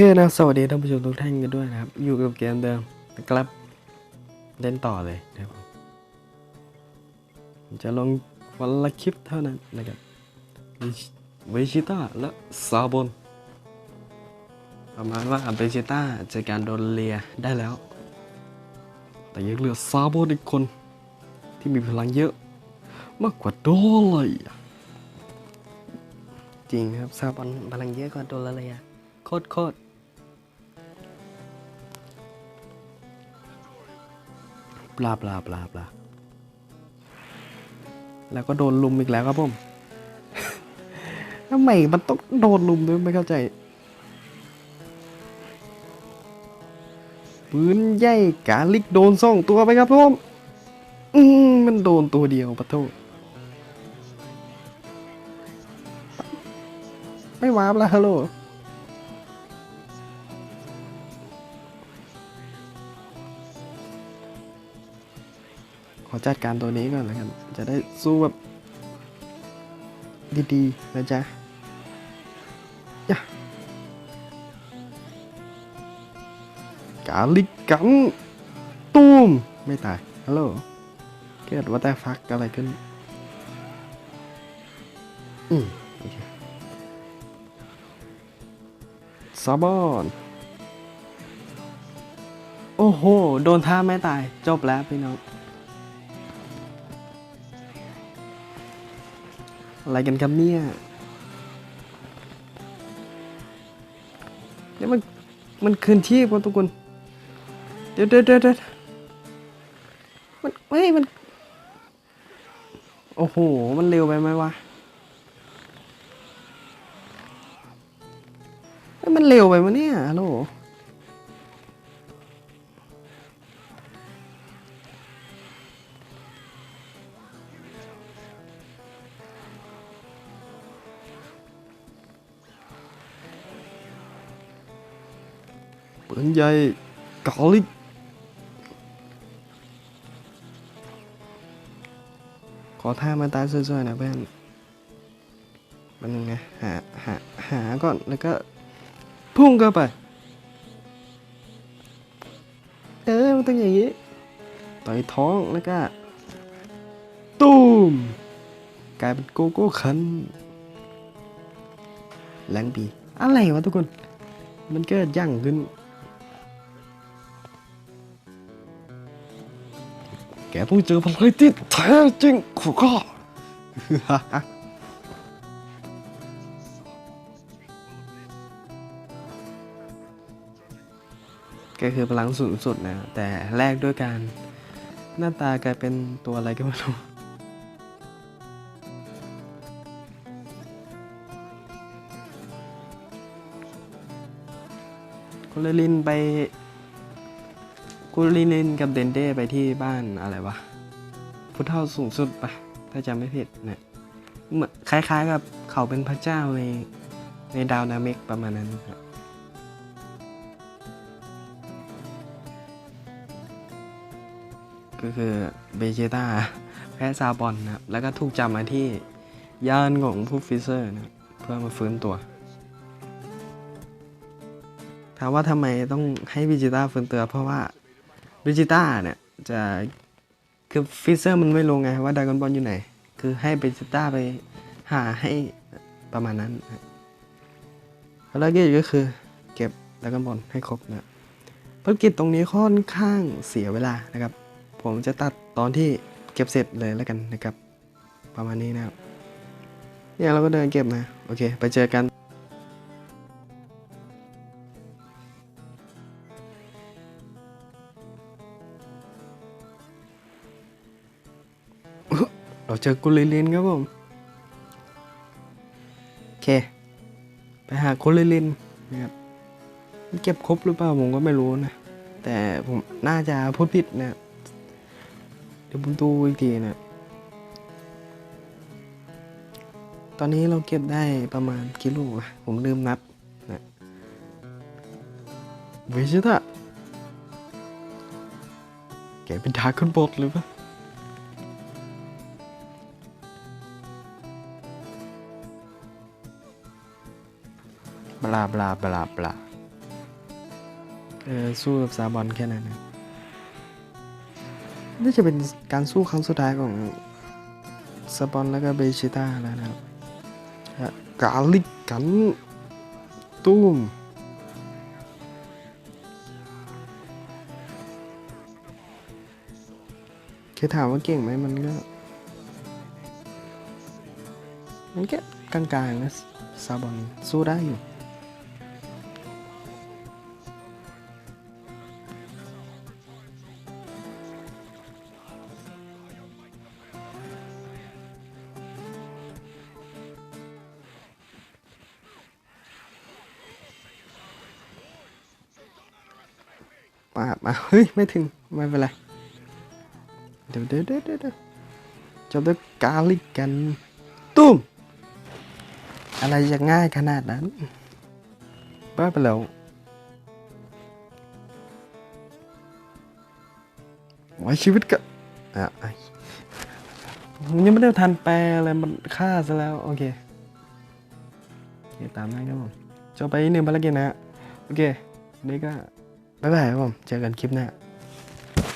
เคนะสวัสดีท่านผู้ชมทุกท่านกันด้วยนะครับ อยู่กับเกมเดิมนะครับ เล่นต่อเลยนะครับจะลงวันละคลิปเท่านั้นนะครับเวชิต้าและซาบอนประมาณว่าเวชิต้าจากการโดนเลียได้แล้ว แต่ยังเหลือซาบอนอีกคน ที่มีพลังเยอะ มากกว่าโดเลยจริงครับซาบอนพลังเยอะกว่าโดนเลยอะโคตรโคตร ลาบลาบลาบลาแล้วก็โดนลุมอีกแล้วครับผมทำไมมันต้องโดนลุมด้วยไม่เข้าใจ ปืนใหญ่กาลิกโดนสองตัวไปครับผมอืมมันโดนตัวเดียวปะโทไม่วาร์ปแล้วฮัลโหล ขอจัดการตัวนี้ก่อนแล้วกัน จะได้สู้แบบ ดีๆนะจ๊ะยะกาลิกกันตูม ไม่ตาย ฮัลโหล เกิดว่าแต่ฟักอะไรขึ้น อืมโอเคซาบอนโอ้โห โดนท่าไม่ตาย จบแล้วพี่น้อง อะไรกันครับเนี่ยเนี่ยมันมันคืนชีพกันทุกคน เดี๋ยวเดี๋ยวเดี๋ยวเดี๋ยวมันเฮ้ยมัน โอ้โห มันเร็วไปไหมวะมันเร็วไปมั้ยเนี่ยฮัลโหล ปืนใหญ่กาลิกขอท่ามาตายสวยๆนะเพื่อนมันนึงนะหาหาหาก่อนแล้วก็พุ่งเข้าไป เออมันต้องอย่างนี้ ต่อยท้องแล้วก็ ตูมกลายเป็นโกโก้คันแรงปี อะไรวะทุกคน มันเกิดยั่งขึ้น แกต้องเจอพลังที่แท้จริงของข้าก็คือพลังสูงสุดนะ แต่แลกด้วยการหน้าตากลายเป็นตัวอะไรก็ไม่รู้กุลลินไป กุลลินกับเดนเด้ไปที่บ้านอะไรวะพุทธเท่าสูงสุดปะถ้าจำไม่ผิดเนี่ยเหมือนคล้ายๆกับเขาเป็นพระเจ้าในในดาวนาเมกประมาณนั้นครับก็คือเบเจต้าแพ้ซาบอนนะครับ แล้วก็ถูกจับมาที่ยานของผู้ฟิเซอร์นะเพื่อมาฟื้นตัว ถามว่าทำไมต้องให้เบจิต้าฟื้นตัวเพราะว่า เบจิต้าเนี่ย จะคือฟิเซอร์มันไม่รู้ไงว่าดากอนบอลอยู่ไหน คือให้เบจิต้าไปหาให้ประมาณนั้นภารกิจก็คือเก็บดากอนบอลให้ครบนะภารกิจตรงนี้ค่อนข้างเสียเวลานะครับ ผมจะตัดตอนที่เก็บเสร็จเลยแล้วกันนะครับ ประมาณนี้นะครับเนี่ยเราก็เดินเก็บนะ โอเค ไปเจอกัน เราเจอกุลิลินครับผมโอเค ไปหากุลิลินนะครับเก็บครบหรือเปล่าผมก็ไม่รู้นะ แต่ผมน่าจะพูดผิดนะเดี๋ยวผมดูอีกทีนะ ตอนนี้เราเก็บได้ประมาณกิโลอะผมลืมนับนะเวชิตะแกเป็นทาขึ้นบทหรือเปล่า บลาบลาบลาบลาเออสู้กับซาบอนแค่นั้นนะน่าจะเป็นการสู้ครั้งสุดท้ายของซาบอนแล้วก็เบชิต้าแล้วนะครับฮะกาลิกกันตุ้มคือถามว่าเก่งไหมมันก็ มันก็กลางๆนะซาบอนสู้ได้อยู่ มามาเฮ้ย ไม่ถึง ไม่เป็นไร เดี๋ยวเดี๋ยวเดี๋ยวเดี๋ยวจบด้วยกาลิกกัน ตุ้ม อะไรจะง่ายขนาดนั้น บ้าไปแล้ว ไว้ชีวิตก็อะยังไม่ได้ทันแปลอะไรมันฆ่าซะแล้ว โอเคโอเคตามนั้นครับผมจบไปหนึ่งภารกิจนะฮะ โอเคนนี้ก็ บ๊ายบายครับผม เจอกันคลิปหน้า